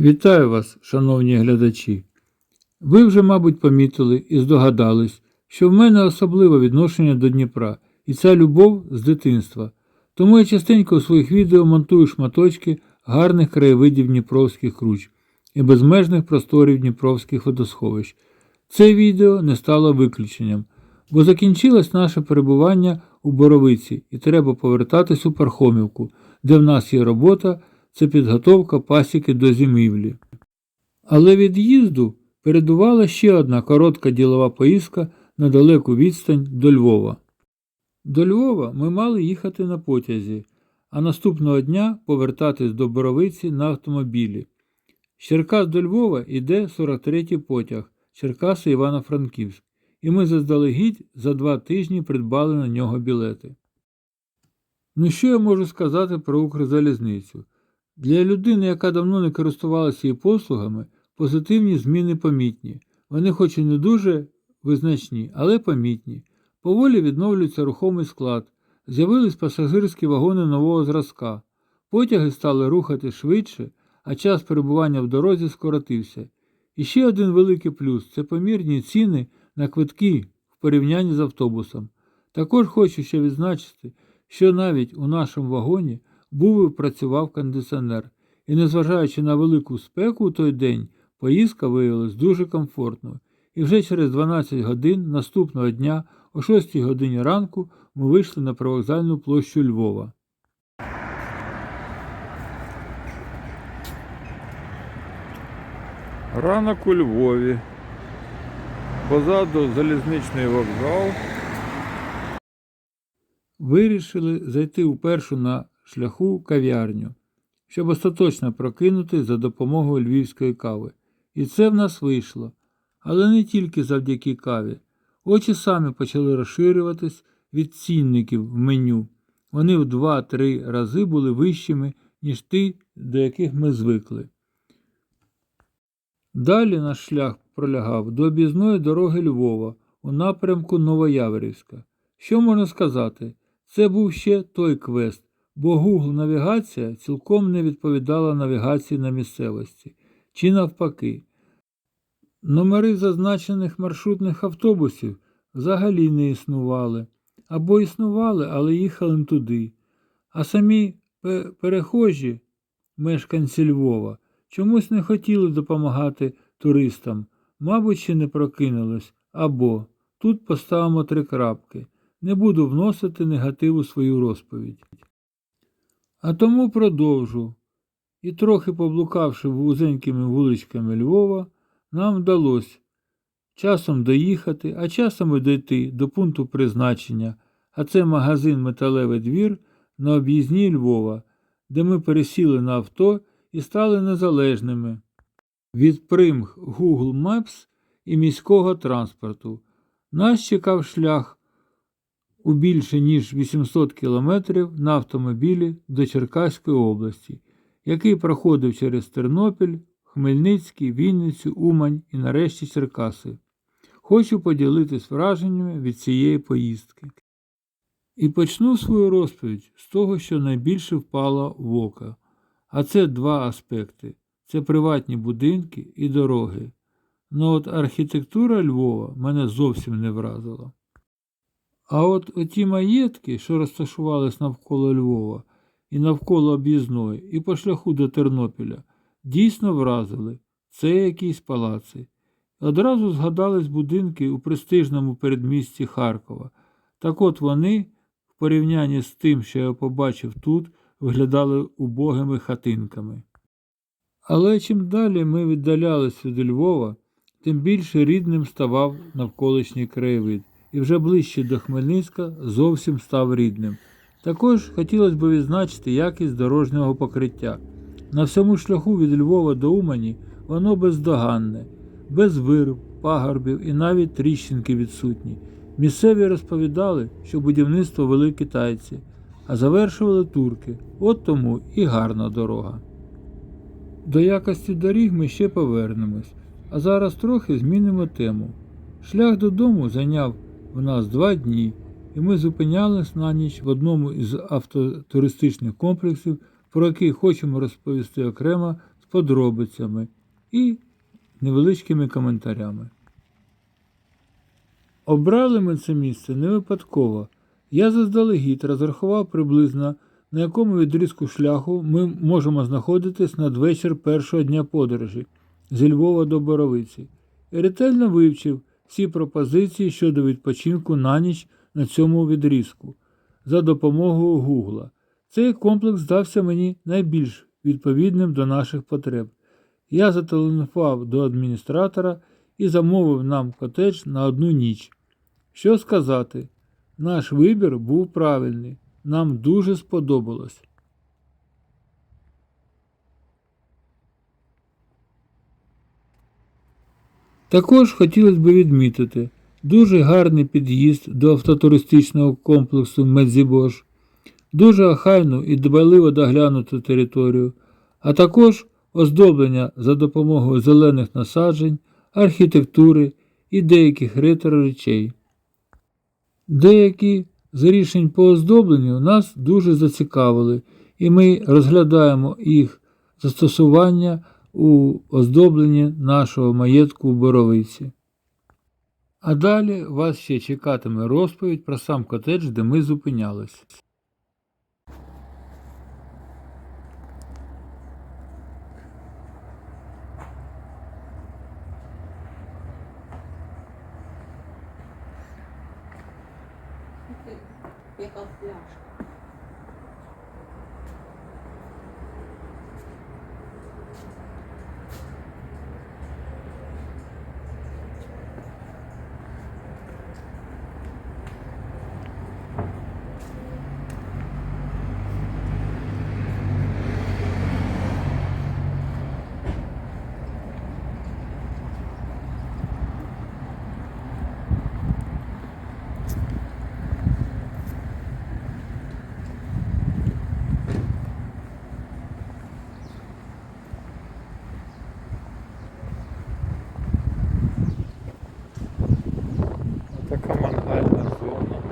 Вітаю вас, шановні глядачі. Ви вже, мабуть, помітили і здогадались, що в мене особливе відношення до Дніпра, і ця любов з дитинства. Тому я частенько у своїх відео монтую шматочки гарних краєвидів Дніпровських круч і безмежних просторів Дніпровських водосховищ. Це відео не стало виключенням, бо закінчилось наше перебування у Боровиці і треба повертатись у Пархомівку, де в нас є робота, це підготовка пасіки до зимівлі. Але від'їзду передувала ще одна коротка ділова поїздка на далеку відстань до Львова. До Львова ми мали їхати на потязі, а наступного дня повертатись до Боровиці на автомобілі. Черкас до Львова йде 43-й потяг Черкаси Івано-Франківськ, і ми заздалегідь за два тижні придбали на нього білети. Ну що я можу сказати про Укрзалізницю? Для людини, яка давно не користувалася її послугами, позитивні зміни помітні. Вони хоч і не дуже визначні, але помітні. Поволі відновлюється рухомий склад, з'явились пасажирські вагони нового зразка, потяги стали рухати швидше, а час перебування в дорозі скоротився. І ще один великий плюс це помірні ціни на квитки в порівнянні з автобусом. Також хочу ще відзначити, що навіть у нашому вагоні був і працював кондиціонер, і, незважаючи на велику спеку у той день, поїздка виявилась дуже комфортною. І вже через 12 годин наступного дня, о 6 годині ранку, ми вийшли на привокзальну площу Львова. Ранок у Львові. Позаду залізничний вокзал. Вирішили зайти упершу на шляху кав'ярню, щоб остаточно прокинути за допомогою львівської кави. І це в нас вийшло. Але не тільки завдяки каві. Очі самі почали розширюватись від цінників в меню. Вони в 2-3 рази були вищими, ніж ті, до яких ми звикли. Далі наш шлях пролягав до об'їзної дороги Львова у напрямку Новояворівська. Що можна сказати? Це був ще той квест, бо Google навігація цілком не відповідала навігації на місцевості, чи навпаки. Номери зазначених маршрутних автобусів взагалі не існували, або існували, але їхали туди. А самі перехожі, мешканці Львова, чомусь не хотіли допомагати туристам, мабуть, ще не прокинулись, або тут поставимо три крапки. Не буду вносити негатив у свою розповідь. А тому продовжу. І трохи поблукавши вузенькими вуличками Львова, нам вдалося часом доїхати, а часом і дойти до пункту призначення, а це магазин Металевий двір на об'їзній Львова, де ми пересіли на авто і стали незалежними від примх Google Maps і міського транспорту. Нас чекав шлях у більше ніж 800 кілометрів на автомобілі до Черкаської області, який проходив через Тернопіль, Хмельницький, Вінницю, Умань і нарешті Черкаси. Хочу поділитись враженнями від цієї поїздки. І почну свою розповідь з того, що найбільше впало в око. А це два аспекти: це приватні будинки і дороги. Ну от архітектура Львова мене зовсім не вразила. А от оті маєтки, що розташувались навколо Львова, і навколо об'їзної, і по шляху до Тернопіля, дійсно вразили. Це якісь палаци. Одразу згадались будинки у престижному передмісті Харкова. Так от вони, в порівнянні з тим, що я побачив тут, виглядали убогими хатинками. Але чим далі ми віддалялись від Львова, тим більше рідним ставав навколишній краєвид, і вже ближче до Хмельницька зовсім став рідним. Також хотілося б відзначити якість дорожнього покриття. На всьому шляху від Львова до Умані воно бездоганне, без вирв, пагорбів і навіть тріщинки відсутні. Місцеві розповідали, що будівництво вели китайці, а завершували турки. От тому і гарна дорога. До якості доріг ми ще повернемось, а зараз трохи змінимо тему. Шлях додому зайняв в нас два дні, і ми зупинялись на ніч в одному із автотуристичних комплексів, про який хочемо розповісти окремо з подробицями і невеличкими коментарями. Обрали ми це місце не випадково. Я заздалегідь розрахував приблизно, на якому відрізку шляху ми можемо знаходитись надвечір першого дня подорожі зі Львова до Боровиці і ретельно вивчив всі пропозиції щодо відпочинку на ніч на цьому відрізку за допомогою Гугла. Цей комплекс здався мені найбільш відповідним до наших потреб. Я зателефонував до адміністратора і замовив нам котедж на одну ніч. Що сказати, наш вибір був правильний, нам дуже сподобалось. Також хотілося б відмітити дуже гарний під'їзд до автотуристичного комплексу Медзібош, дуже охайну і дбайливо доглянуту територію, а також оздоблення за допомогою зелених насаджень, архітектури і деяких ретро-речей. Деякі з рішень по оздобленню нас дуже зацікавили, і ми розглядаємо їх застосування у оздобленні нашого маєтку у Боровиці. А далі вас ще чекатиме розповідь про сам котедж, де ми зупинялись. Яка пляшка. Така мангальна зона.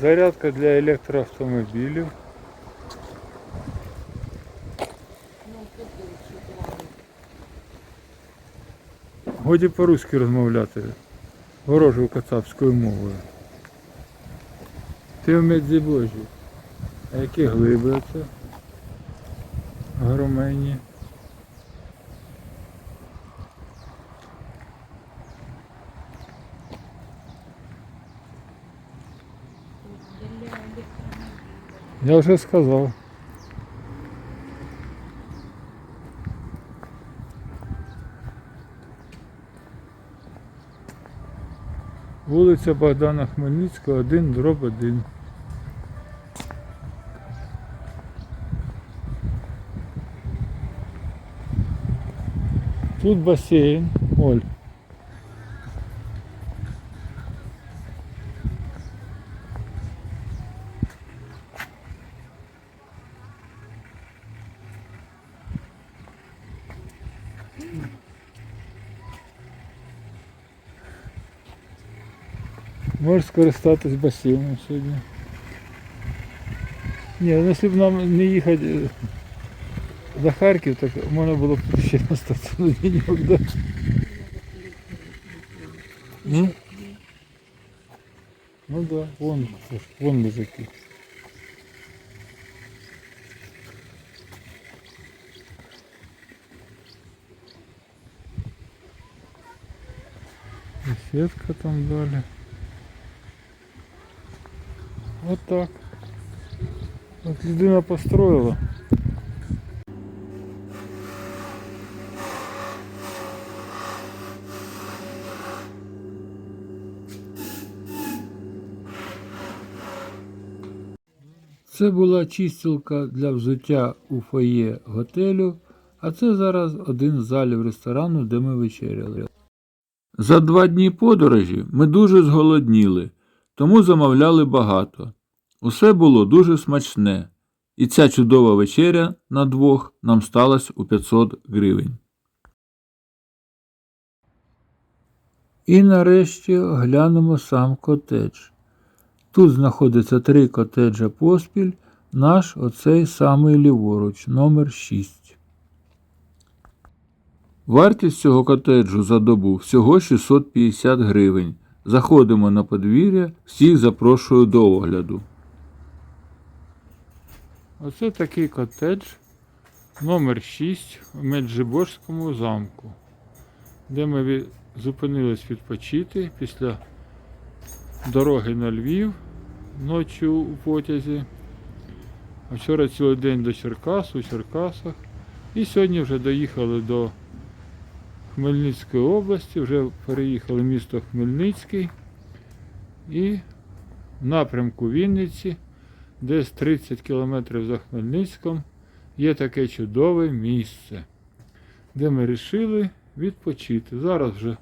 Зарядка для електроавтомобілів. Годі по-руськи розмовляти ворожою кацапською мовою. Ти в Медзібожі. А які глиби оце? Громені. Для електромобіля. Я вже сказав. Вулиця Богдана Хмельницького, 1, дроб 1. Тут басейн, Оль. Можеш скористатись басейном сьогодні. Ні, ну якщо б нам не їхати е, за Харків, так можна було б тут ще остатися на денек, да? Ну? Ну да, вон, вон мужики. Беседка там дали. Вот так. Вот людина построила. Це була чистілка для взуття у фоє готелю, а це зараз один з залів ресторану, де ми вечеряли. За два дні подорожі ми дуже зголодніли, тому замовляли багато. Усе було дуже смачне, і ця чудова вечеря на двох нам сталася у 500 гривень. І нарешті глянемо сам котедж. Тут знаходиться три котеджа поспіль, наш оцей самий ліворуч, номер 6. Вартість цього котеджу за добу всього 650 гривень. Заходимо на подвір'я, всіх запрошую до огляду. Оце такий котедж номер 6 у Меджиборському замку, де ми зупинились відпочити після дороги на Львів ночі у потязі. А вчора цілий день до Черкас, у Черкасах. І сьогодні вже доїхали до Хмельницької області, вже переїхали в місто Хмельницький і в напрямку Вінниці десь 30 кілометрів за Хмельницьком є таке чудове місце, де ми вирішили відпочити. Зараз вже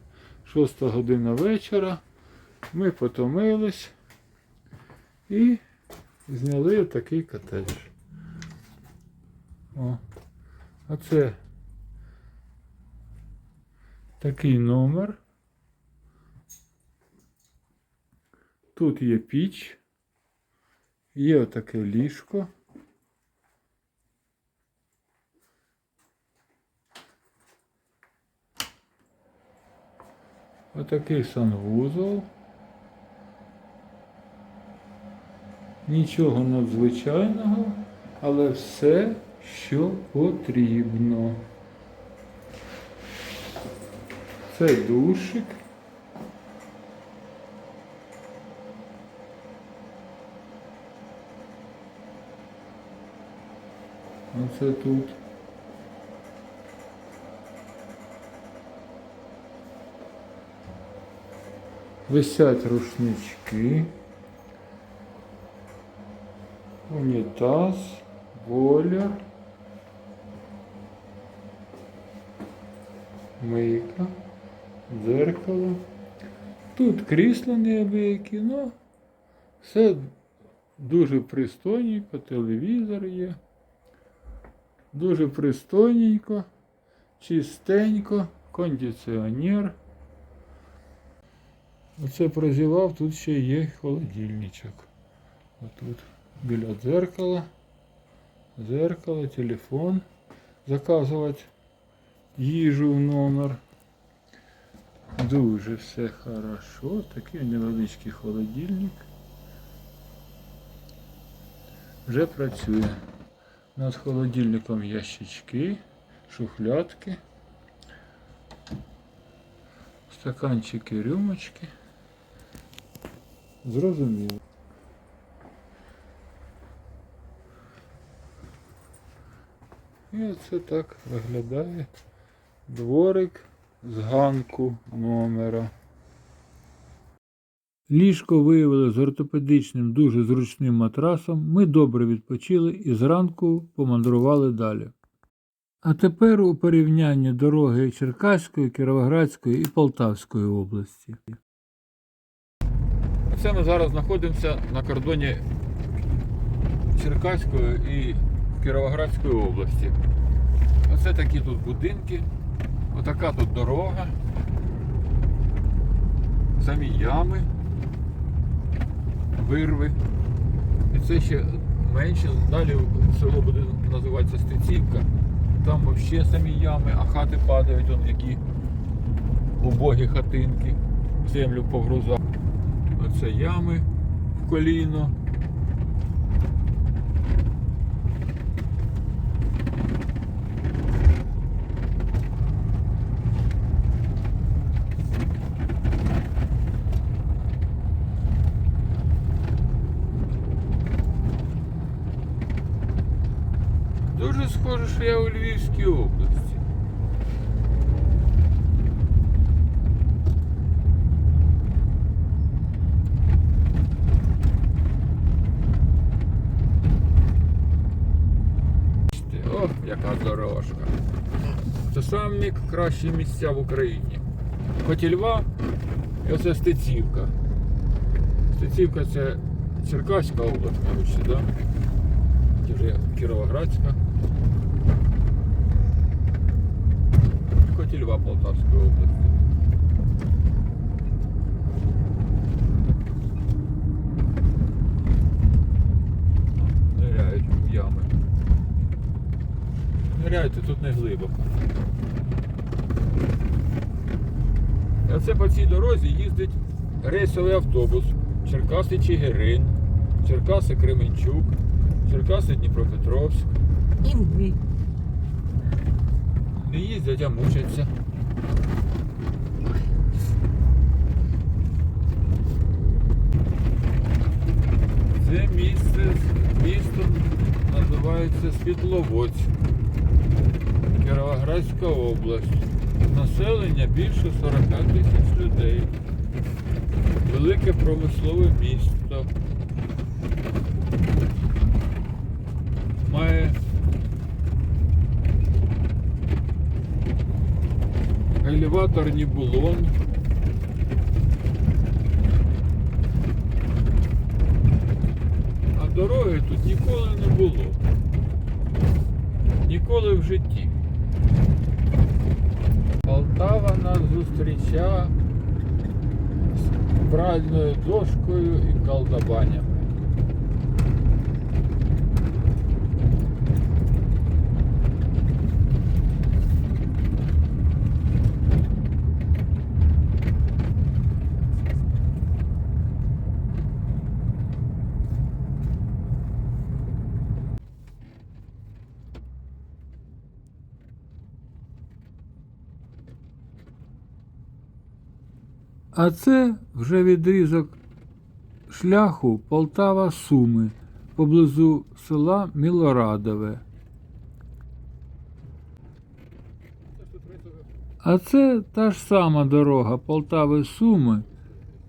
6 година вечора. Ми потомились і зняли такий котедж. О, а такий номер. Тут є піч. Є отаке ліжко. Отакий санвузол. Нічого надзвичайного, але все, що потрібно. Це душик. Оце тут. Висять рушнички. Унітаз, бойлер. Мийка, дзеркало. Тут крісла неабиякі, ну все дуже пристойненько, телевізор є. Дуже пристойненько, чистенько, кондиціонер. Оце прозівав, тут ще є холодильничок. Отут біля дзеркала. Дзеркало, телефон. Заказувати їжу в номер. Дуже все хорошо. Такий невеличкий холодильник. Вже працює. Над холодильником ящички, шухлядки, стаканчики, рюмочки. Зрозуміло. І оце так виглядає дворик з ганку номера. Ліжко виявили з ортопедичним дуже зручним матрасом. Ми добре відпочили і зранку помандрували далі. А тепер у порівнянні дороги Черкаської, Кіровоградської і Полтавської області. Це ми зараз знаходимося на кордоні Черкаської і Кіровоградської області. Оце такі тут будинки, отака тут дорога, самі ями, вирви. І це ще менше, далі село буде називатися Стецівка. Там взагалі самі ями, а хати падають, он які убогі хатинки, землю погрузав. Оце ями в коліно. Схоже, що я у Львівській області. Ох, яка дорожка. Це самі кращі місця в Україні. Котільва і оце Стецівка. Стецівка це Черкаська область, мабуть, да? Чи Котельва Полтавської області. Ниряють в ями. Ниряйте, тут не глибоко. А це по цій дорозі їздить рейсовий автобус Черкаси Чигирин, Черкаси Кременчук, Черкаси Дніпропетровськ. І ми. Не їздять, а мучаться. Це місце місто називається Світловодськ, Кіровоградська область. Населення більше 40 тисяч людей. Велике промислове місто. Має елеватор Нібулон. А дороги тут ніколи не було. Ніколи в житті. Полтава нас зустріча з пральною дошкою і колдобаннями. А це вже відрізок шляху Полтава-Суми поблизу села Мілорадове. А це та ж сама дорога Полтави-Суми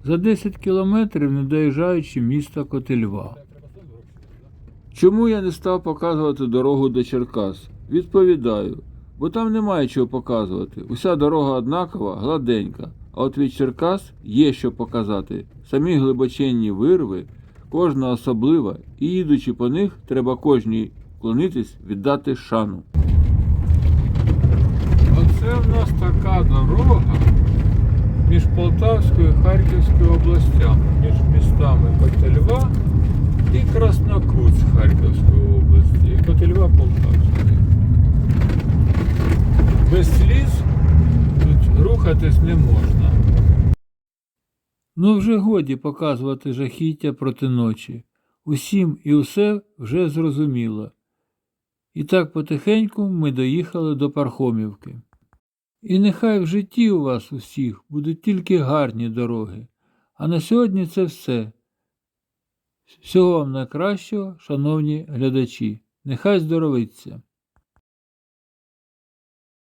за 10 кілометрів, не доїжджаючи міста Котельва. Чому я не став показувати дорогу до Черкас? Відповідаю, бо там немає чого показувати. Уся дорога однакова, гладенька. А от від Черкас є що показати. Самі глибоченні вирви, кожна особлива, і їдучи по них, треба кожній вклонитись, віддати шану. Оце в нас така дорога між Полтавською і Харківською областями, між містами Котельва і Краснокутськ Харківської області, і Котельва Полтавської. Без сліз тут рухатись не можна. Ну вже годі показувати жахіття проти ночі. Усім і усе вже зрозуміло. І так потихеньку ми доїхали до Пархомівки. І нехай в житті у вас усіх будуть тільки гарні дороги. А на сьогодні це все. Всього вам найкращого, шановні глядачі. Нехай здоровиться!